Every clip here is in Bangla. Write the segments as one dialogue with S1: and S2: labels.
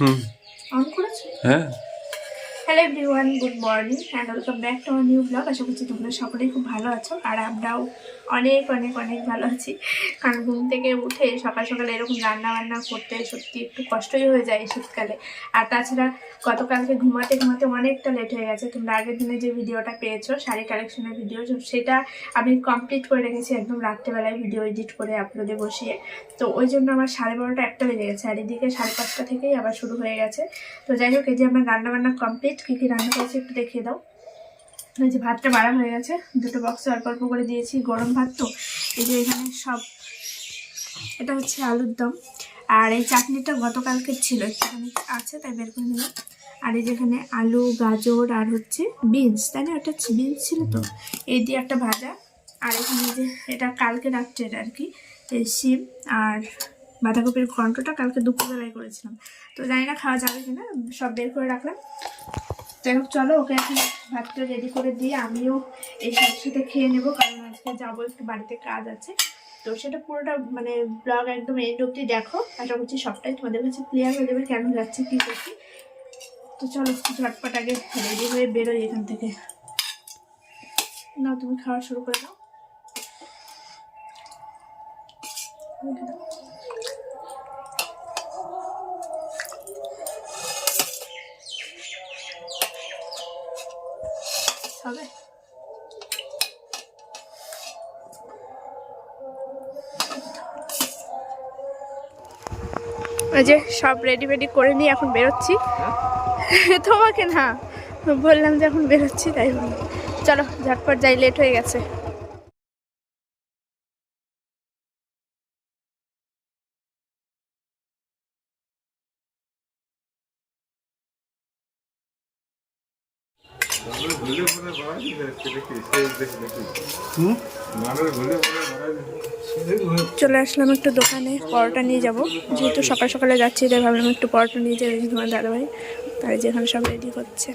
S1: হুম।
S2: অন করেছ?
S1: হ্যাঁ।
S2: Hello everyone good morning and welcome back to আমার নিউ ব্লগ আশা করছি তোমরা সকলেই খুব ভালো আছো আর আমরাও অনেক অনেক অনেক ভালো আছি। কারণ ঘুম থেকে উঠে সকাল সকালে এরকম রান্না বান্না করতে সত্যি একটু কষ্টই হয়ে যায় শীতকালে। আর তাছাড়া গতকালকে ঘুমাতে ঘুমাতে অনেকটা লেট হয়ে গেছে। তোমরা আগের দিনে যে ভিডিওটা পেয়েছ, শাড়ি কালেকশনের ভিডিও সেটা আমি কমপ্লিট করে রেখেছি একদম রাত্রেবেলায় ভিডিও এডিট করে আপলোডে বসিয়ে। তো ওই জন্য আমার সাড়ে বারোটা একটা বেজে গেছে। আর এদিকে সাড়ে পাঁচটা থেকেই আবার শুরু হয়ে গেছে। তো যাই হোক, এই যে আমার রান্না বান্না কমপ্লিট কী কী রান্না করেছি একটু দেখিয়ে দাও। এই যে ভাতটা বাড়া হয়ে গেছে, দুটো বক্সে অল্প অল্প করে দিয়েছি। গরম ভাত তো, এই যে এখানে সব, এটা হচ্ছে আলুর দম। আর এই চাটনিটা গতকালকে ছিল, একটুখানি আছে, তাই বের করে নিলাম। আর এই যেখানে আলু, গাজর, আর হচ্ছে বিনস, তাই না? ওটা বিনস ছিল তো? এই দিয়ে একটা ভাজা। আর এখানে যে, এটা কালকে রাত্রের আর কি, এই শিম আর বাঁধাকপির ঘন্টটা কালকে দুপুরবেলায় করেছিলাম। তো জানি না খাওয়া যাবে কিনা, সব বের করে রাখলাম। যাই হোক চলো, ওকে এখন ভাতটা রেডি করে দিয়ে আমিও এই সাথে সাথে খেয়ে নেব, কারণ আজকে যাব একটু বাড়িতে কাজ আছে। তো সেটা পুরোটা মানে ব্লগ একদম এন্ড অব্দি দেখো। আশা করছি সবটাই তোমাদের কাছে ক্লিয়ার হয়ে যাবে কেন যাচ্ছে কী করছি। তো চলো, একটু ঝটপট আগে রেডি হয়ে বেরোই এখান থেকে। না তুমি খাওয়া শুরু করে দাও। ওই যে সব রেডি ফেডি করে নিয়ে এখন বেরোচ্ছি তোমাকে না, বললাম যে এখন বেরোচ্ছি, তাই। চলো, ঝটপট যাই লেট হয়ে গেছে চলে আসলাম একটু দোকানে, পরোটা নিয়ে যাব। যেহেতু সকাল সকালে যাচ্ছি, তাই ভাবলাম একটু পরোটা নিয়ে যাই তোমার দাদাভাই, তাই যেখানে সব রেডি হচ্ছে।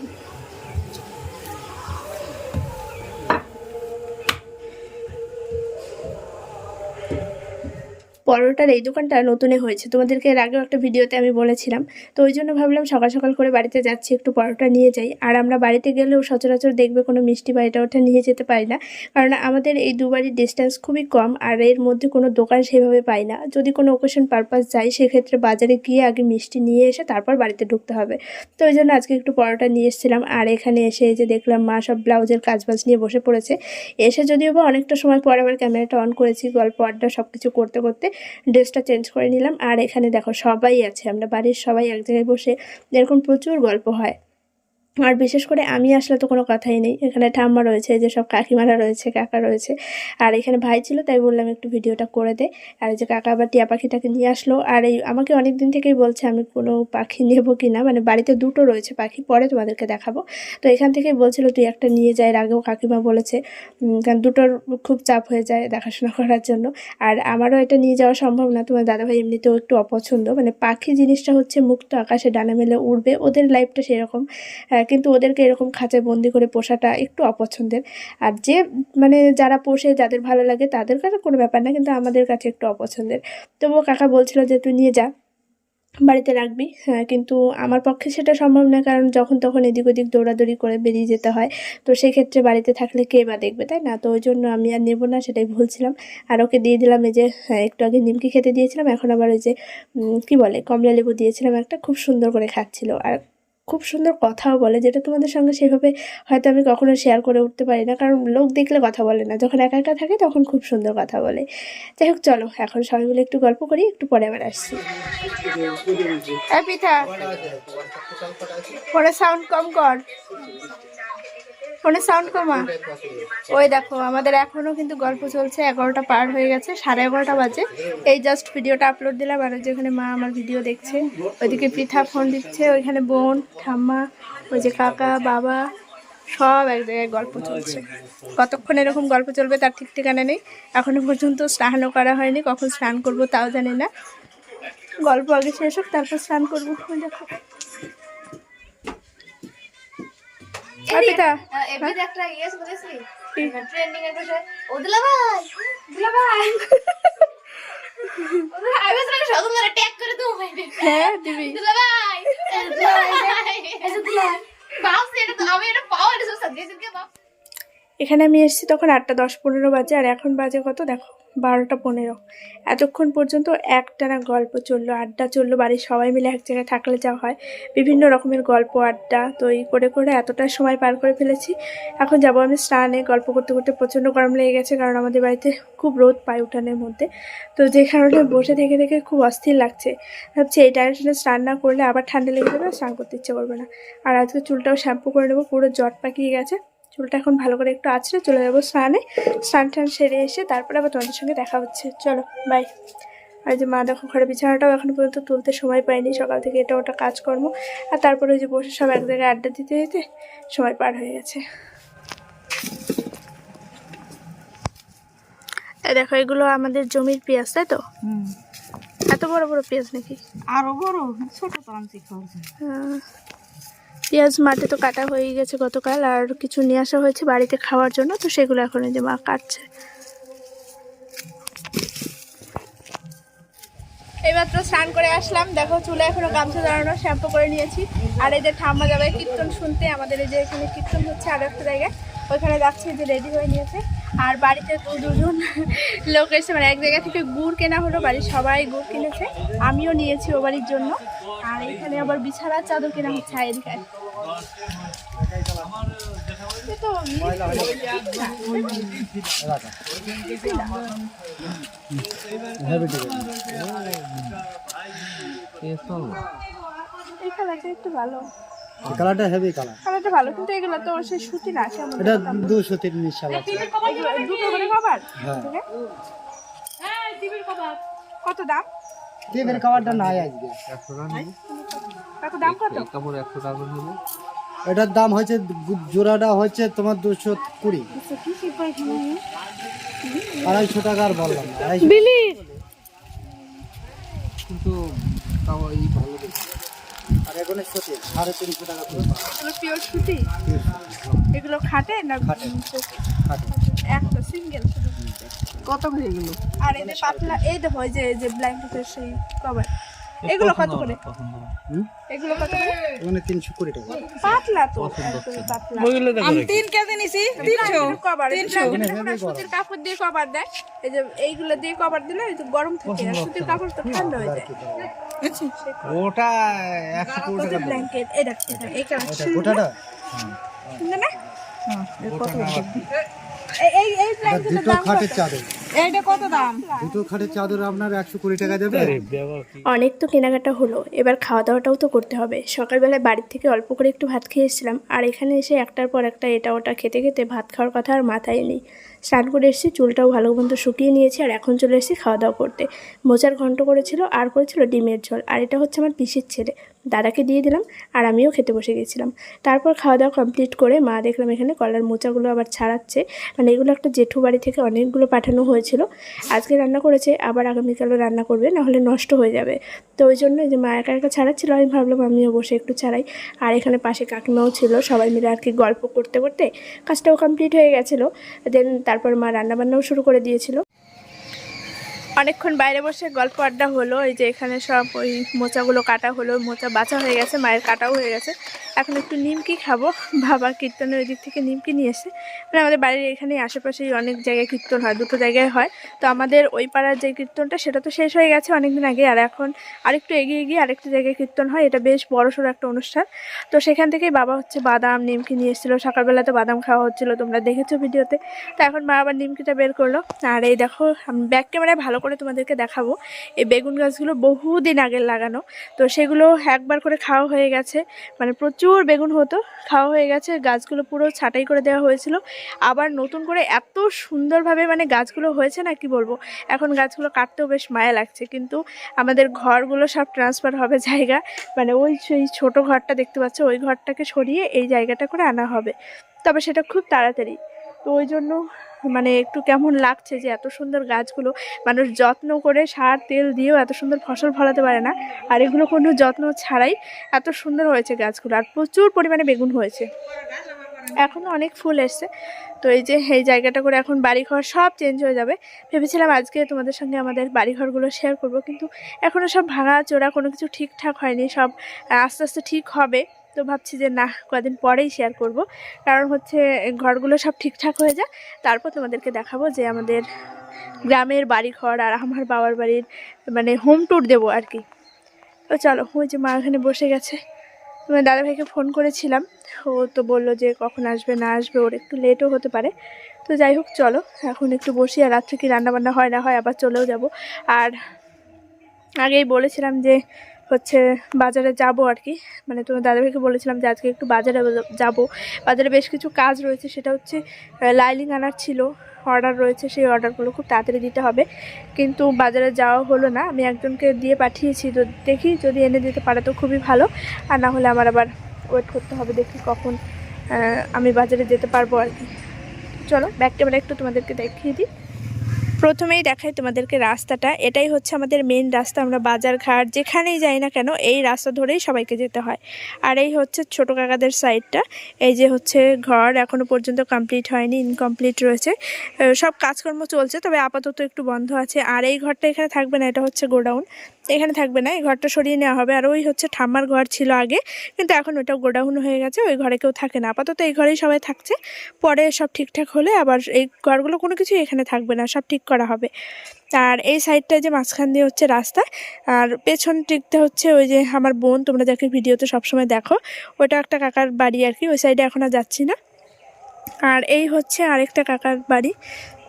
S2: পরোটার এই দোকানটা নতুনে হয়েছে। তোমাদেরকে এর আগেও একটা ভিডিওতে আমি বলেছিলাম। তো ওই জন্য ভাবলাম সকাল সকাল করে বাড়িতে যাচ্ছি, একটু পরোটা নিয়ে যাই। আর আমরা বাড়িতে গেলেও সচরাচর দেখবে কোনো মিষ্টি বা এটা ওটা নিয়ে যেতে পারি না। কারণ আমাদের এই দুবারই ডিস্টেন্স খুবই কম আর এর মধ্যে কোনো দোকান সেভাবে পাই না। যদি কোনো ওকেশন পারপাস যাই সেক্ষেত্রে বাজারে গিয়ে আগে মিষ্টি নিয়ে এসে তারপর বাড়িতে ঢুকতে হবে। তো ওই জন্য আজকে একটু পরোটা নিয়ে এসেছিলাম। আর এখানে এসে যে দেখলাম মা সব ব্লাউজের কাজবাজ নিয়ে বসে পড়েছে। এসে যদিও বা অনেকটা সময় পর আবার ক্যামেরাটা অন করেছি, গল্প, আড্ডা সব কিছু করতে করতে। ড্রেসটা চেঞ্জ করে নিলাম। আর এখানে দেখো সবাই আছে, আমরা বাড়ির সবাই এক জায়গায় বসে এরকম প্রচুর গল্প হয়। আর বিশেষ করে আমি আসলে তো কোনো কথাই নেই। এখানে ঠাম্মা রয়েছে যে সব কাকিমারা রয়েছে, কাকা রয়েছে। আর এখানে ভাই ছিল, তাই বললাম একটু ভিডিওটা করে দে। আর যে কাকা আবার টিয়া পাখিটাকে নিয়ে আসলো, আর এই আমাকে অনেক দিন থেকেই বলছে আমি কোনো পাখি নেব কি না মানে বাড়িতে দুটো রয়েছে পাখি, পরে তোমাদেরকে দেখাবো। তো এখান থেকেই বলছিল, তুই একটা নিয়ে এর আগেও কাকিমা বলেছে কারণ দুটোর খুব চাপ হয়ে যায় দেখাশোনা করার জন্য। আর আমারও এটা নিয়ে যাওয়া সম্ভব না। তোমার দাদাভাই এমনিতেও একটু অপছন্দ। মানে পাখি জিনিসটা হচ্ছে মুক্ত আকাশে ডানা মেলে উড়বে, ওদের লাইফটা সেরকম কিন্তু ওদেরকে এরকম খাঁচায় বন্দি করে পোষাটা একটু অপছন্দের। আর যে মানে যারা পোষে যাদের ভালো লাগে তাদের কাছে কোনো ব্যাপার না কিন্তু আমাদের কাছে একটু অপছন্দের। তবুও কাকা বলছিল যে তুই নিয়ে যা বাড়িতে রাখবি। হ্যাঁ কিন্তু আমার পক্ষে সেটা সম্ভব না কারণ যখন তখন এদিক ওদিক দৌড়াদৌড়ি করে বেরিয়ে যেতে হয়। তো সেক্ষেত্রে বাড়িতে থাকলে কে বা দেখবে তাই না? তো ওই জন্য আমি আর নেব না সেটাই ভুলছিলাম। আর ওকে দিয়ে দিলাম এই যে হ্যাঁ, একটু আগে নিমকি খেতে দিয়েছিলাম এখন আবার ওই যে কি বলে কমলা লেবু দিয়েছিলাম একটা খুব সুন্দর করে খাচ্ছিল। আর খুব সুন্দর কথাও বলে, যেটা তোমাদের সঙ্গে সেভাবে হয়তো আমি কখনো শেয়ার করে উঠতে পারি না। কারণ লোক দেখলে কথা বলে না। যখন একা একা থাকে তখন খুব সুন্দর কথা বলে। যাই হোক, চলো, এখন সবাই মিলে একটু গল্প করি, একটু পরে আবার আসছি। পরে সাউন্ড কম কর। ফোনে সাউন্ড কমা। ওই দেখো, আমাদের এখনও কিন্তু গল্প চলছে, এগারোটা পার হয়ে গেছে, সাড়ে এগারোটা বাজে। এই জাস্ট ভিডিওটা আপলোড দিলাম, আর যেখানে মা আমার ভিডিও দেখছে। ওইদিকে পিঠা ফোন দিচ্ছে, ওইখানে বোন, ঠাম্মা, ওই যে কাকা, বাবা, সব এক জায়গায় গল্প চলছে। কতক্ষণ এরকম গল্প চলবে তার ঠিক ঠিকানা নেই। এখনও পর্যন্ত স্নানও করা হয়নি, কখন স্নান করব তাও জানি না। গল্প আগে শেষ হোক, তারপর স্নান করব। দেখো।
S3: অর্পিতা একটা ও ভাই করে
S2: দেবো
S3: হ্যাঁ এটা
S2: এখানে আমি এসেছি তখন আটটা দশ পনেরো বাজে আর এখন বাজে কত? দেখো। বারোটা পনেরো। এতক্ষণ পর্যন্ত একটানা গল্প চলল, আড্ডা চলল, বাড়ির সবাই মিলে এক জায়গায় থাকলে যা হয়। বিভিন্ন রকমের গল্প, আড্ডা, তো এই করে করে এতটা সময় পার করে ফেলেছি। এখন যাব আমি স্নানে, গল্প করতে করতে প্রচণ্ড গরম লেগে গেছে কারণ আমাদের বাড়িতে খুব রোদ পায় উঠানের মধ্যে। তো যে কারণে বসে থেকে থেকে খুব অস্থির লাগছে। ভাবছি এই টাইমে স্নান না করলে আবার ঠান্ডা লেগে যাবে স্নান করতে ইচ্ছে করবে না। আর আজকে চুলটাও শ্যাম্পু করে নেব, পুরো জট পাকিয়ে গেছে। চুলটা এখন ভালো করে একটু আছড়ে চলে যাব স্নানে। স্নান টান সেরে এসে তারপরে আবার তোমাদের সঙ্গে দেখা হচ্ছে। চলো বাই আর যে মা দেখো ঘরে বিছানাটাও এখনও পর্যন্ত তুলতে সময় পাইনি সকাল থেকে এটা ওটা কাজকর্ম। আর তারপরে ওই যে বসে সব এক জায়গায় আড্ডা দিতে দিতে সময় পার হয়ে গেছে। দেখো এগুলো আমাদের জমির পেঁয়াজ তাই তো? এত বড় বড় পেঁয়াজ নাকি?
S3: আরও বড় ছোট তো আনছি
S2: পেঁয়াজ মাঠে তো কাটা হয়ে গেছে গতকাল, আর কিছু নিয়ে আসা হয়েছে বাড়িতে খাওয়ার জন্য, তো সেগুলো এখন এই যে মা কাটছে। এইমাত্র স্নান করে আসলাম, দেখো চুলে এখনও গামছা দাঁড়ানো, শ্যাম্পু করে নিয়েছি। আর এই যে ঠাম্মা যাবে কীর্তন শুনতে, আমাদের এই যে এখানে কীর্তন হচ্ছে আরও একটা জায়গায়, ওইখানে যাচ্ছে যে রেডি হয়ে নিয়েছে। আর বাড়িতে দু দুজন লোক এসে মানে এক জায়গা থেকে গুড় কেনা হলো, বাড়ির সবাই গুড় কিনেছে, আমিও নিয়েছি ও বাড়ির জন্য। আর এখানে আবার বিছানার চাদর কেনা হচ্ছে এদিকে এই কালারটা একটু ভালো।
S1: কালারটা হেভি কালার
S2: কালারটা ভালো কিন্তু এগুলো তো সেই সুতি না
S1: এটা মিশাল আছে।
S2: দুটো করে কভার?
S1: হ্যাঁ।
S2: কত দাম?
S1: টিভির কালারটা নাই আজকে।
S2: দাম কত?
S1: এটার দাম হচ্ছে জোড়াটা হচ্ছে তোমার দুশো কুড়ি। আড়াইশো টাকা আর বললাম
S2: বিলি!
S1: কিন্তু তাও এই ভালো আর এখানে সত্যি সাড়ে তিনশো টাকা
S2: এগুলো পিওর সুতি? এগুলো খাটে না
S1: খাটে। খাটে।
S2: একটা সিঙ্গেল শুধু?
S3: কত করে এগুলো
S2: আর এই যে পাতলা এই দেখো এই যে এই যে ব্ল্যাঙ্কেটের সেই কভার এগুলো কত করে? এগুলো কত করে?
S1: এখানে তিনশো কুড়ি টাকা।
S2: পাতলা তো পাতলা।
S3: আমি তিন কেজি নিছি তিনশো
S2: কভার সুতির কাপড় দিয়ে কভার দেয়। এই যে এইগুলো দিয়ে কভার দিলে যে গরম থাকে আর সুতির কাপড় তো ঠান্ডা হয়ে যায়।
S1: ওটা একশো কুড়ি টাকা
S2: ব্ল্যাঙ্কেট এই দেখ এই কালার
S1: এটা গোটাটা?
S2: সুন্দর না? এই এই এই ব্ল্যাঙ্কেটের দাম কত?
S3: এইটা কত দাম?
S1: দুটো খাটের চাদর আপনার একশো কুড়ি টাকা দেবে।
S2: অনেক তো কেনাকাটা হলো এবার খাওয়া দাওয়াটাও তো করতে হবে। সকালবেলায় বাড়ির থেকে অল্প করে একটু ভাত খেয়ে এসেছিলাম আর এখানে এসে একটার পর একটা এটা ওটা খেতে খেতে ভাত খাওয়ার কথা আর মাথায় নেই। স্নান করে এসেছি, চুলটাও ভালো মতো শুকিয়ে নিয়েছি আর এখন চলে এসেছি খাওয়া দাওয়া করতে। মোচার ঘন্ট করেছিল, আর করেছিল ডিমের ঝোল। আর এটা হচ্ছে আমার পিসির ছেলে। দাদাকে দিয়ে দিলাম আর আমিও খেতে বসে গেছিলাম। তারপর খাওয়া দাওয়া কমপ্লিট করে মা দেখলাম এখানে কলার মোচাগুলো আবার ছাড়াচ্ছে। মানে এগুলো একটা জেঠু বাড়ি থেকে অনেকগুলো পাঠানো হয়েছিল। আজকে রান্না করেছে, আবার আগামীকালও রান্না করবে, নাহলে নষ্ট হয়ে যাবে। তো ওই জন্য যে মা একা একা ছাড়াচ্ছিল, আমি ভাবলাম আমিও বসে একটু ছাড়াই। আর এখানে পাশে কাকিমাও ছিল, সবাই মিলে আর কি গল্প করতে করতে কাজটাও কমপ্লিট হয়ে গেছিল। দেন তারপর মা রান্নাবান্নাও শুরু করে দিয়েছিল। অনেকক্ষণ বাইরে বসে গল্প আড্ডা হলো, এই যে এখানে সব ওই মোচাগুলো কাটা হলো, মোচা বাছা হয়ে গেছে, মায়ের কাটাও হয়ে গেছে। এখন একটু নিমকি খাব, বাবা কীর্তনের ওই দিক থেকে নিমকি নিয়ে এসে। মানে আমাদের বাড়ির এখানে আশেপাশেই অনেক জায়গায় কীর্তন হয়, দুটো জায়গায় হয়। তো আমাদের ওই পাড়ার যে কীর্তনটা, সেটা তো শেষ হয়ে গেছে অনেকদিন আগে। আর এখন আরেকটু এগিয়ে গিয়ে আরেকটা জায়গায় কীর্তন হয়, এটা বেশ বড়সড় একটা অনুষ্ঠান। তো সেখান থেকেই বাবা হচ্ছে বাদাম, নিমকি নিয়ে এসেছিল। সকালবেলা তো বাদাম খাওয়া হচ্ছিল, তোমরা দেখেছ ভিডিওতে। তো এখন মা আবার নিমকিটা বের করল। আর এই দেখো ব্যাক ক্যামেরায় ভালো করে তোমাদেরকে দেখাবো। এই বেগুন গাছগুলো বহুদিন আগে লাগানো। তো সেগুলো একবার করে খাওয়া হয়ে গেছে। মানে প্রচুর বেগুন হতো, খাওয়া হয়ে গেছে। গাছগুলো পুরো ছাঁটাই করে দেওয়া হয়েছিল। আবার নতুন করে এত সুন্দরভাবে মানে গাছগুলো হয়েছে না, কি বলব? এখন গাছগুলো কাটতেও বেশ মায়া লাগছে। কিন্তু আমাদের ঘরগুলো সব ট্রান্সফার হবে জায়গা। মানে ওই সেই ছোটো ঘরটা দেখতে পাচ্ছ, ওই ঘরটাকে সরিয়ে এই জায়গাটা করে আনা হবে। তবে সেটা খুব তাড়াতাড়ি। তো ওই জন্য মানে একটু কেমন লাগছে যে এত সুন্দর গাছগুলো মানুষ যত্ন করে সার, তেল দিয়েও এত সুন্দর ফসল ফলাতে পারে না। আর এগুলো কোনো যত্ন ছাড়াই এত সুন্দর হয়েছে গাছগুলো আর প্রচুর পরিমাণে বেগুন হয়েছে। এখনও অনেক ফুল এসছে। তো এই যে, এই জায়গাটা করে এখন বাড়িঘর সব চেঞ্জ হয়ে যাবে। ভেবেছিলাম আজকে তোমাদের সঙ্গে আমাদের বাড়িঘরগুলো শেয়ার করব, কিন্তু এখনও সব ভাঙা চোরা কোনো কিছু ঠিকঠাক হয়নি, সব আস্তে আস্তে ঠিক হবে। তো ভাবছি যে না কদিন পরেই শেয়ার করব। কারণ হচ্ছে, ঘরগুলো সব ঠিকঠাক হয়ে যায়। তারপর তোমাদেরকে দেখাবো যে আমাদের গ্রামের বাড়ি ঘর আর আমার বাবার বাড়ির মানে হোম ট্যুর দেবো আর কি। তো চলো, ওই যে মা এখানে বসে গেছে। তোমার দাদাভাইকে ফোন করেছিলাম। ও তো বলল যে কখন আসবে, না আসবে, ওর একটু লেটও হতে পারে। তো যাই হোক, চলো, এখন একটু বসি আর রাত্রে কি রান্নাবান্না হয় না হয় আবার চলেও যাব। আর আগেই বলেছিলাম যে হচ্ছে বাজারে যাব আর কি। মানে তোমার দাদাভাইকে বলেছিলাম যে আজকে একটু বাজারে যাব। বাজারে বেশ কিছু কাজ রয়েছে, সেটা হচ্ছে লাইলিং আনার ছিল অর্ডার রয়েছে, সেই অর্ডারগুলো খুব তাড়াতাড়ি দিতে হবে। কিন্তু বাজারে যাওয়া হলো না, আমি একজনকে দিয়ে পাঠিয়েছি, তো দেখি যদি এনে দিতে পারে তো খুবই ভালো। আর না হলে আমার আবার ওয়েট করতে হবে, দেখি কখন আমি বাজারে যেতে পারব আর কি। চলো ব্যাক ক্যামেরা একটু তোমাদেরকে দেখিয়ে দিই। প্রথমেই দেখাই তোমাদেরকে রাস্তাটা। এটাই হচ্ছে আমাদের মেন রাস্তা। আমরা বাজার ঘাট যেখানেই যাই না কেন, এই রাস্তা ধরেই সবাইকে যেতে হয়। আর এই হচ্ছে ছোটো কাকাদের সাইডটা এই যে হচ্ছে ঘর এখনও পর্যন্ত কমপ্লিট হয়নি ইনকমপ্লিট রয়েছে। সব কাজকর্ম চলছে, তবে আপাতত একটু বন্ধ আছে। আর এই ঘরটা এখানে থাকবে না, এটা হচ্ছে গোডাউন। এখানে থাকবে না, এই ঘরটা সরিয়ে নেওয়া হবে। আর ওই হচ্ছে ঠাম্মার ঘর ছিল আগে, কিন্তু এখন ওটা গোডাউন হয়ে গেছে, ওই ঘরে কেউ থাকে না। আপাতত এই ঘরেই সবাই থাকছে। পরে সব ঠিকঠাক হলে আবার এই ঘরগুলো কোনো কিছু এখানে থাকবে না, সব ঠিক করা হবে। আর এই সাইডটা যে মাঝখান দিয়ে হচ্ছে রাস্তা, আর পেছন দিকটা হচ্ছে ওই যে আমার বোন, তোমরা যাকে ভিডিওতে সবসময় দেখো, ওটা একটা কাকার বাড়ি আর কি, ওই সাইডে এখন আর যাচ্ছি না। আর এই হচ্ছে আরেকটা কাকার বাড়ি।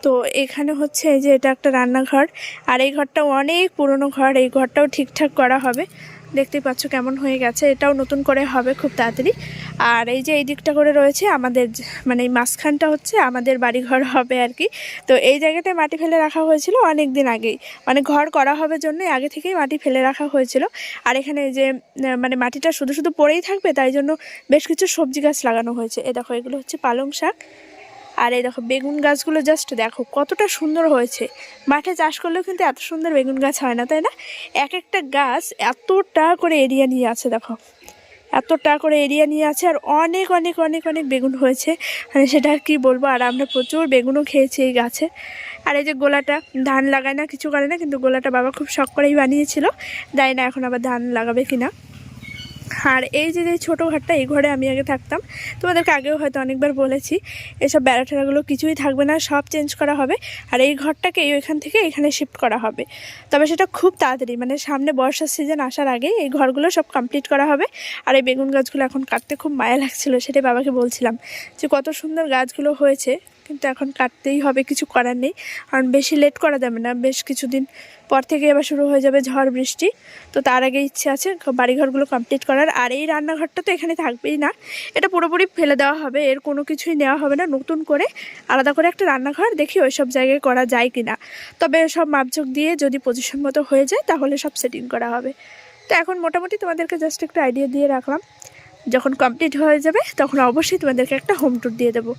S2: তো এখানে হচ্ছে এই যে এটা একটা রান্নাঘর, আর এই ঘরটা অনেক পুরনো ঘর, এই ঘরটাও ঠিকঠাক করা হবে। দেখতেই পাচ্ছ কেমন হয়ে গেছে। এটাও নতুন করে হবে খুব তাড়াতাড়ি। আর এই যে এই দিকটা করে রয়েছে, আমাদের মানে এই মাঝখানটা হচ্ছে আমাদের বাড়িঘর হবে আর কি। তো এই জায়গাটায় মাটি ফেলে রাখা হয়েছিল অনেক দিন আগেই। মানে ঘর করা হবে জন্য আগে থেকেই মাটি ফেলে রাখা হয়েছিল। আর এখানে যে মানে মাটিটা শুধু শুধু পড়েই থাকবে, তাই জন্য বেশ কিছু সবজি গাছ লাগানো হয়েছে। এ দেখো, এগুলো হচ্ছে পালং শাক। আর এই দেখো বেগুন গাছগুলো জাস্ট দেখো কতটা সুন্দর হয়েছে। মাঠে চাষ করলেও কিন্তু এত সুন্দর বেগুন গাছ হয় না, তাই না? এক একটা গাছ এতটা করে এরিয়া নিয়ে আছে, দেখো। এতটা করে এরিয়া নিয়ে আছে আর অনেক অনেক অনেক অনেক বেগুন হয়েছে। মানে সেটা আর কি বলব, আর আমরা প্রচুর বেগুনও খেয়েছি এই গাছে। আর এই যে গোলাটা, ধান লাগায় না, কিছু করে না, কিন্তু গোলাটা বাবা খুব শখ করেই বানিয়েছিল। জানি না এখন আবার ধান লাগাবে কিনা। আর এই যে যে ছোটো ঘরটা, এই ঘরে আমি আগে থাকতাম। তোমাদেরকে আগেও হয়তো অনেকবার বলেছি, এসব বেড়া টেরাগুলো কিছুই থাকবে না, সব চেঞ্জ করা হবে। আর এই ঘরটাকে ওইখান থেকে এখানে শিফট করা হবে। তবে সেটা খুব তাড়াতাড়ি মানে সামনে বর্ষার সিজন আসার আগে এই ঘরগুলো সব কমপ্লিট করা হবে। আর এই বেগুন গাছগুলো এখন কাটতে খুব মায়া লাগছিল, সেটাই বাবাকে বলছিলাম যে কত সুন্দর গাছগুলো হয়েছে। কিন্তু এখন কাটতেই হবে, কিছু করার নেই। কারণ বেশি লেট করা যাবে না। বেশ কিছুদিন পর থেকে এবার শুরু হয়ে যাবে ঝড়, বৃষ্টি। তো তার আগে ইচ্ছে আছে বাড়িঘরগুলো কমপ্লিট করার। আর এই রান্নাঘরটা তো এখানে থাকবেই না। এটা পুরোপুরি ফেলে দেওয়া হবে। এর কোনো কিছুই নেওয়া হবে না। নতুন করে আলাদা করে একটা রান্নাঘর দেখি ওই সব জায়গায় করা যায় কি না তবে সব মাপঝোক দিয়ে যদি পজিশন মতো হয়ে যায়, তাহলে সব সেটিং করা হবে। তো এখন মোটামুটি তোমাদেরকে জাস্ট একটু আইডিয়া দিয়ে রাখলাম। যখন কমপ্লিট হয়ে যাবে, তখন অবশ্যই তোমাদেরকে একটা হোম ট্যুর দিয়ে দেবো।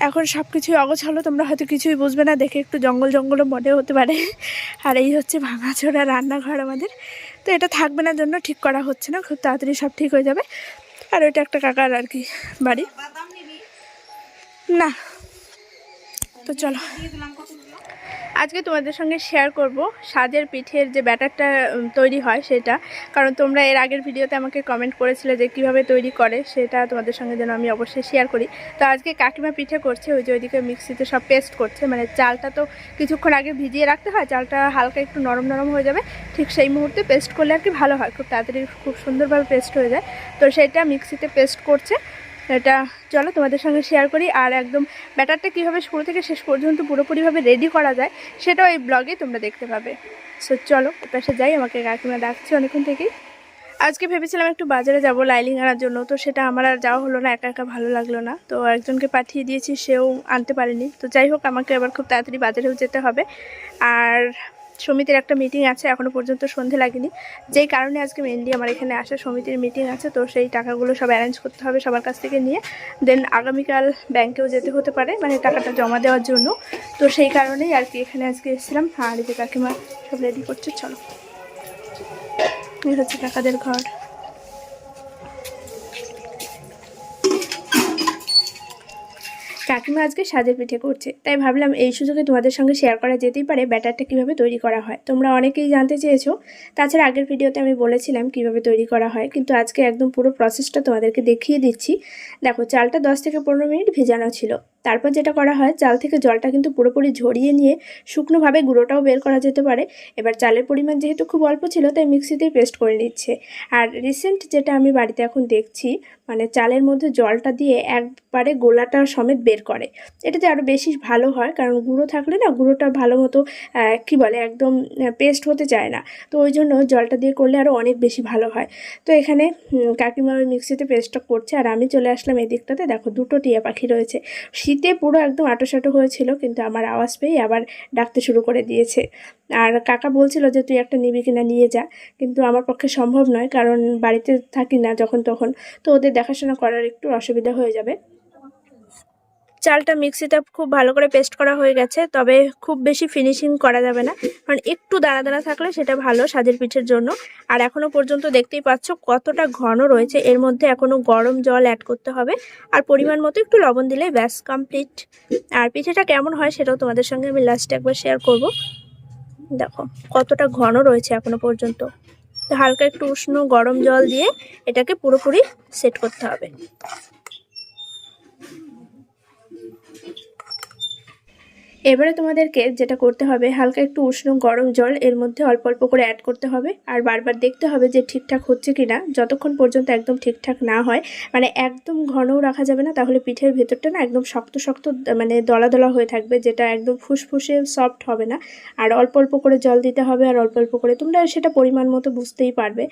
S2: এখন সব কিছুই অগোছালো, তোমরা হয়তো কিছুই বুঝবে না, দেখে একটু জঙ্গল জঙ্গলও মনে হতে পারে। আর এই হচ্ছে ভাঙাচোরা রান্নাঘর আমাদের। তো এটা থাকবে না, জন্য ঠিক করা হচ্ছে না, খুব তাড়াতাড়ি সব ঠিক হয়ে যাবে। আর ওইটা একটা কাকার আর কি বাড়ি। না। তো চলো। আজকে তোমাদের সঙ্গে শেয়ার করব সাজের পিঠের যে ব্যাটারটা তৈরি হয় সেটা। কারণ তোমরা এর আগের ভিডিওতে আমাকে কমেন্ট করেছিলে যে কীভাবে তৈরি করে, সেটা তোমাদের সঙ্গে যেন আমি অবশ্যই শেয়ার করি। তো আজকে কাকিমা পিঠে করছে, ওই যে ওইদিকে মিক্সিতে সব পেস্ট করছে। মানে চালটা তো কিছুক্ষণ আগে ভিজিয়ে রাখতে হয়, চালটা হালকা একটু নরম নরম হয়ে যাবে। ঠিক সেই মুহূর্তে পেস্ট করলে আর কি ভালো হয়, খুব তাড়াতাড়ি খুব সুন্দরভাবে পেস্ট হয়ে যায়। তো সেটা মিক্সিতে পেস্ট করছে। এটা চলো তোমাদের সঙ্গে শেয়ার করি। আর একদম ব্যাটারটা কীভাবে শুরু থেকে শেষ পর্যন্ত পুরোপুরিভাবে রেডি করা যায়, সেটাও এই ব্লগে তোমরা দেখতে পাবে। সো চলো পাশে যাই, আমাকে কাকিমা ডাকছে অনেকক্ষণ থেকেই। আজকে ভেবেছিলাম একটু বাজারে যাব লাইলিং আনার জন্য, তো সেটা আমার আর যাওয়া হলো না, একা একা ভালো লাগল না। তো একজনকে পাঠিয়ে দিয়েছি, সেও আনতে পারেনি। তো যাই হোক, আমাকে এবার খুব তাড়াতাড়ি বাজারেও যেতে হবে। আর সমিতির একটা মিটিং আছে এখনও পর্যন্ত সন্ধে লাগেনি। যেই কারণে আজকে মেনলি আমার এখানে আসা সমিতির মিটিং আছে, তো সেই টাকাগুলো সব অ্যারেঞ্জ করতে হবে সবার কাছ থেকে নিয়ে। দেন আগামীকাল ব্যাংকেও যেতে হতে পারে মানে টাকাটা জমা দেওয়ার জন্য। তো সেই কারণেই আর কি এখানে আজকে এসেছিলাম। আর যে কাকিমা সব রেডি করছে, চলো। এই হচ্ছে কাকাদের ঘর। কাকিমা আজকে সাজের পিঠে করছে। তাই ভাবলাম এই সুযোগে তোমাদের সঙ্গে শেয়ার করা যেতেই পারে ব্যাটারটা কীভাবে তৈরি করা হয়। তোমরা অনেকেই জানতে চেয়েছো। তাছাড়া আগের ভিডিওতে আমি বলেছিলাম কীভাবে তৈরি করা হয়। কিন্তু আজকে একদম পুরো প্রসেসটা তোমাদেরকে দেখিয়ে দিচ্ছি। দেখো, চালটা দশ থেকে পনেরো মিনিট ভেজানো ছিল। তারপর যেটা করা হয়, চাল থেকে জলটা কিন্তু পুরোপুরি ঝরিয়ে নিয়ে শুকনোভাবে গুঁড়োটাও বের করা যেতে পারে। এবার চালের পরিমাণ যেহেতু খুব অল্প ছিল, তাই মিক্সিতেই পেস্ট করে নিচ্ছে। আর রিসেন্ট যেটা আমি বাড়িতে এখন দেখছি মানে চালের মধ্যে জলটা দিয়ে একবারে গোলাটা সমেত বের করে। এটাতে আরও বেশি ভালো হয়, কারণ গুঁড়ো থাকলে না গুঁড়োটা ভালো মতো কি বলে, একদম পেস্ট হতে চায় না। তো ওই জন্য জলটা দিয়ে করলে আরও অনেক বেশি ভালো হয়। তো এখানে কাকিমা মিক্সিতে পেস্টটা করছে। আর আমি চলে আসলাম এই দিকটাতে দেখো দুটো টিয়া পাখি রয়েছে। শীতে পুরো একদম আটোসাটো হয়েছিল, কিন্তু আমার আওয়াজ পেয়ে আবার ডাকতে শুরু করে দিয়েছে। আর কাকা বলছিল যে, তুই একটা নিবি কিনা নিয়ে যা। কিন্তু আমার পক্ষে সম্ভব নয়, কারণ বাড়িতে থাকি না যখন তখন, তো ওদের দেখাশোনা করার একটু অসুবিধা হয়ে যাবে। চালটা মিক্সিতে খুব ভালো করে পেস্ট করা হয়ে গেছে, তবে খুব বেশি ফিনিশিং করা যাবে না। কারণ একটু দানা দানা থাকলে সেটা ভালো সাজের পিঠের জন্য। আর এখনও পর্যন্ত দেখতেই পাচ্ছ কতটা ঘন রয়েছে, এর মধ্যে এখনও গরম জল অ্যাড করতে হবে। আর পরিমাণ মতো একটু লবণ দিলেই ব্যাস কমপ্লিট আর পিঠেটা কেমন হয় সেটাও তোমাদের সঙ্গে আমি লাস্টে একবার শেয়ার করব। দেখো কতটা ঘন রয়েছে এখনও পর্যন্ত। তো হালকা একটু উষ্ণ গরম জল দিয়ে এটাকে পুরোপুরি সেট করতে হবে। এবারে তোমাদেরকে যেটা করতে হবে, হালকা একটু উষ্ণ গরম জল এর মধ্যে অল্প অল্প করে অ্যাড করতে হবে। আর বারবার দেখতে হবে যে ঠিকঠাক হচ্ছে কি না যতক্ষণ পর্যন্ত একদম ঠিকঠাক না হয় মানে একদম ঘনও রাখা যাবে না, তাহলে পিঠের ভেতরটা না একদম শক্ত শক্ত মানে দলা দলা হয়ে থাকবে, যেটা একদম ফুসফুসে সফট হবে না। আর অল্প অল্প করে জল দিতে হবে, আর অল্প অল্প করে তোমরা সেটা পরিমাণ মতো বুঝতেই পারবে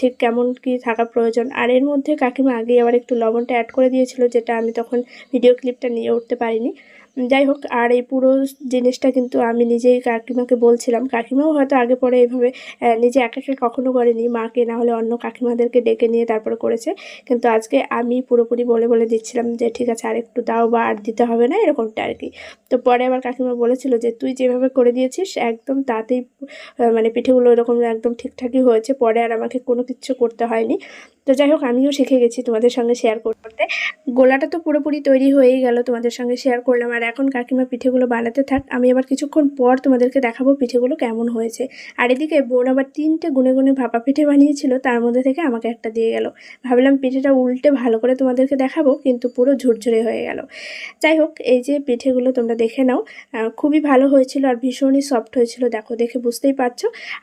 S2: ঠিক কেমন কি থাকা প্রয়োজন। আর এর মধ্যে কাকিমা আগে আবার একটু লবণটা অ্যাড করে দিয়েছিল, যেটা আমি তখন ভিডিও ক্লিপটা নিয়ে উঠতে পারিনি। যাই হোক আর এই পুরো জিনিসটা কিন্তু আমি নিজেই কাকিমাকে বলছিলাম। কাকিমাও হয়তো আগে পরে এইভাবে নিজে একা একা কখনো করেনি। মাকে না হলে অন্য কাকিমাদেরকে ডেকে নিয়ে তারপরে করেছে। কিন্তু আজকে আমি পুরোপুরি বলে বলে দিচ্ছিলাম যে, ঠিক আছে, আর একটু দাও বা আর দিতে হবে না, এরকমটা আর কি। তো পরে আবার কাকিমা বলেছিল যে, তুই যেভাবে করে দিয়েছিস, একদম তাতেই মানে পিঠেগুলো এরকম একদম ঠিকঠাকই হয়েছে। পরে আর আমাকে কোনো কিছু করতে হয়নি। তো যাই হোক, আমিও শিখে গেছি তোমাদের সঙ্গে শেয়ার করতে। গোলাটা তো পুরোপুরি তৈরি হয়েই গেল। তোমাদের সঙ্গে শেয়ার করলাম। আর এখন কাকিমা পিঠেগুলো বানাতে থাক, আমি আবার কিছুক্ষণ পর তোমাদেরকে দেখাবো পিঠেগুলো কেমন হয়েছে। আর এদিকে বোন আবার তিনটে গুনে গুনে ভাপা পিঠে বানিয়েছিল, তার মধ্যে থেকে আমাকে একটা দিয়ে গেল। ভাবলাম পিঠেটা উল্টে ভালো করে তোমাদেরকে দেখাবো, কিন্তু পুরো ঝুরঝুরে হয়ে গেল। যাই হোক, এই যে পিঠেগুলো তোমরা দেখে নাও খুবই ভালো হয়েছিল আর ভীষণই সফট হয়েছিল, দেখো, দেখে বুঝতেই পারছ।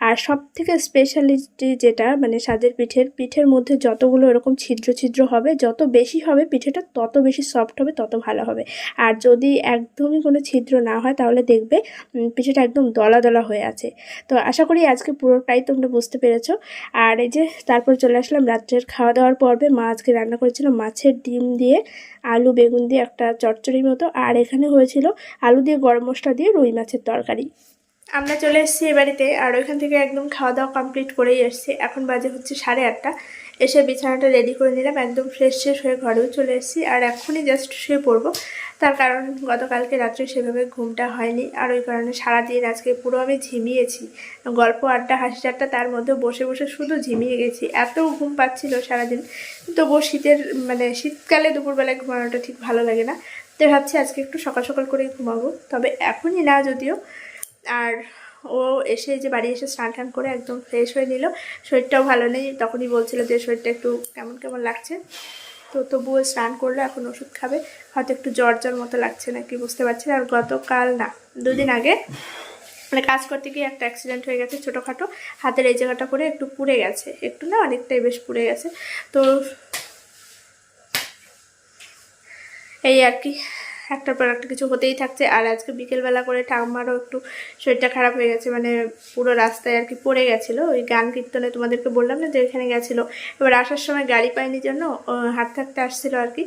S2: আর সব থেকে স্পেশালিটি যেটা মানে সাজের পিঠের পিঠের মধ্যে যতগুলো এরকম ছিদ্র ছিদ্র হবে, যত বেশি হবে পিঠেটা, তত বেশি সফট হবে, তত ভালো হবে। আর যদি একদমই কোনো ছিদ্র না হয়, তাহলে দেখবে পিঠাটা একদম দলা দলা হয়ে আছে। তো আশা করি আজকে পুরোটাই তোমরা বুঝতে পেরেছ। আর এই যে তারপর চলে আসলাম রাত্রের খাওয়া দাওয়ার পর্বে। মা আজকে রান্না করেছিল মাছের ডিম দিয়ে আলু, বেগুন দিয়ে একটা চটচড়ির মতো। আর এখানে হয়েছিল আলু দিয়ে গরম মশলা দিয়ে রুই মাছের তরকারি। আমরা চলে এসেছি এ বাড়িতে, আর ওইখান থেকে একদম খাওয়া দাওয়া কমপ্লিট করেই এসেছি। এখন বাজে হচ্ছে সাড়ে আটটা। এসে বিছানাটা রেডি করে নিলাম, একদম ফ্রেশ ফ্রেশ হয়ে ঘরেও চলে এসেছি। আর এখনই জাস্ট শুয়ে পড়ব। তার কারণ গতকালকে রাত্রে সেভাবে ঘুমটা হয়নি। আর ওই কারণে সারাদিন আজকে পুরো আমি ঝিমিয়েছি। গল্প, আড্ডা, হাসি ঠাট্টা, তার মধ্যে বসে বসে শুধু ঝিমিয়ে গেছি। এত ঘুম পাচ্ছিল সারাদিন। তবুও শীতের মানে শীতকালে দুপুরবেলায় ঘুমানোটা ঠিক ভালো লাগে না। তো ভাবছি আজকে একটু সকাল সকাল করেই ঘুমাবো। তবে এখনই না যদিও আর ও এসে যে বাড়ি এসে স্নান টান করে একদম ফ্রেশ হয়ে নিল। শরীরটাও ভালো নেই, তখনই বলছিল যে শরীরটা একটু কেমন কেমন লাগছে। তো তবুও স্নান করল, এখন ওষুধ খাবে। হয়তো একটু জ্বর জ্বর মতো লাগছে নাকি বুঝতে পারছি আর গতকাল না, দুদিন আগে মানে কাজ করতে গিয়ে একটা অ্যাক্সিডেন্ট হয়ে গেছে ছোটোখাটো। হাতের এই জায়গাটা করে একটু পুড়ে গেছে। একটু না অনেকটাই বেশ পুড়ে গেছে। তো এই আর কি। একটার পর একটা কিছু হতেই থাকছে। আর আজকে বিকেলবেলা করে ঠাম্মারও একটু শরীরটা খারাপ হয়ে গেছে মানে পুরো রাস্তায় আর কি পড়ে গেছিল। ওই গান কীর্তনে তোমাদেরকে বললাম না যে ওইখানে গেছিল। এবার আসার সময় গাড়ি পায়নি জন্য হাঁটতে হাঁটতে আসছিল আর কি।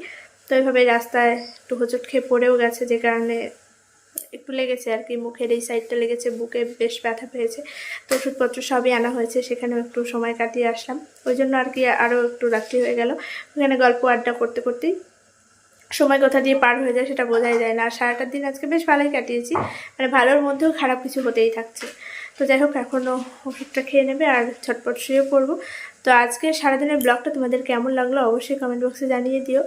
S2: তো এইভাবে রাস্তায় একটু হোঁচট খেয়ে পড়েও গেছে, যে কারণে একটু লেগেছে আর কি। মুখের এই সাইডটা লেগেছে, বুকে বেশ ব্যথা পেয়েছে। তো ওষুধপত্র সবই আনা হয়েছে, সেখানেও একটু সময় কাটিয়ে আসলাম। ওই জন্য আর কি আরও একটু রাত্রি হয়ে গেল। ওখানে গল্প আড্ডা করতে করতেই সময় কোথা দিয়ে পার হয়ে যায় সেটা বোঝাই যায় না। সারাটা দিন আজকে বেশ ভালোই কাটিয়েছি। মানে ভালোর মধ্যেও খারাপ কিছু হতেই থাকছে। তো যাই হোক এখনও ওষুধটা খেয়ে নেবে আর ছটপট শুয়ে পড়ব। তো আজকে সারাদিনের ব্লগটা তোমাদের কেমন লাগল অবশ্যই কমেন্ট বক্সে জানিয়ে দিও।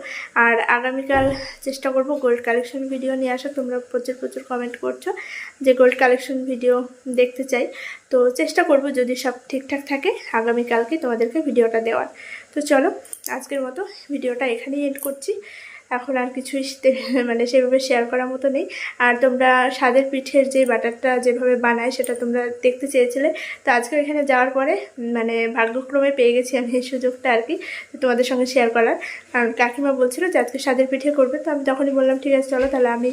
S2: আর আগামীকাল চেষ্টা করব গোল্ড কালেকশন ভিডিও নিয়ে আসা তোমরা প্রচুর প্রচুর কমেন্ট করছ যে গোল্ড কালেকশন ভিডিও দেখতে চাই। তো চেষ্টা করব যদি সব ঠিকঠাক থাকে আগামীকালকে তোমাদেরকে ভিডিওটা দেওয়ার। তো চলো, আজকের মতো ভিডিওটা এখানেই এড করছি। এখন আর কিছুই মানে সেভাবে শেয়ার করার মতো নেই। আর তোমরা স্বাদের পিঠের যে বাটারটা যেভাবে বানায় সেটা তোমরা দেখতে চেয়েছিলে। তো আজকে এখানে যাওয়ার পরে মানে ভাগ্যক্রমে পেয়ে গেছি আমি এই সুযোগটা আর কি তোমাদের সঙ্গে শেয়ার করার। কারণ কাকিমা বলছিল যে আজকে স্বাদের পিঠে করবে। তো আমি তখনই বললাম, ঠিক আছে, চলো তাহলে আমি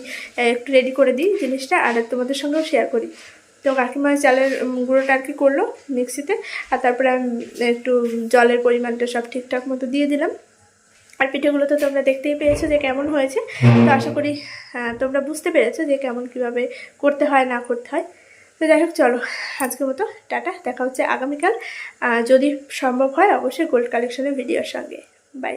S2: একটু রেডি করে দিই জিনিসটা আর তোমাদের সঙ্গেও শেয়ার করি। তো কাকিমা চালের গুঁড়োটা আর কি করল মিক্সিতে আর তারপরে আমি একটু জলের পরিমাণটা সব ঠিকঠাক মতো দিয়ে দিলাম। আর পিঠেগুলো তো তোমরা দেখতেই পেয়েছ যে কেমন হয়েছে। তো আশা করি তোমরা বুঝতে পেরেছ যে কেমন কীভাবে করতে হয়, না করতে হয়। তো যাই হোক, চলো, আজকের মতো টাটা, দেখা হচ্ছে আগামীকাল। যদি সম্ভব হয়, অবশ্যই গোল্ড কালেকশনের ভিডিওর সঙ্গে। বাই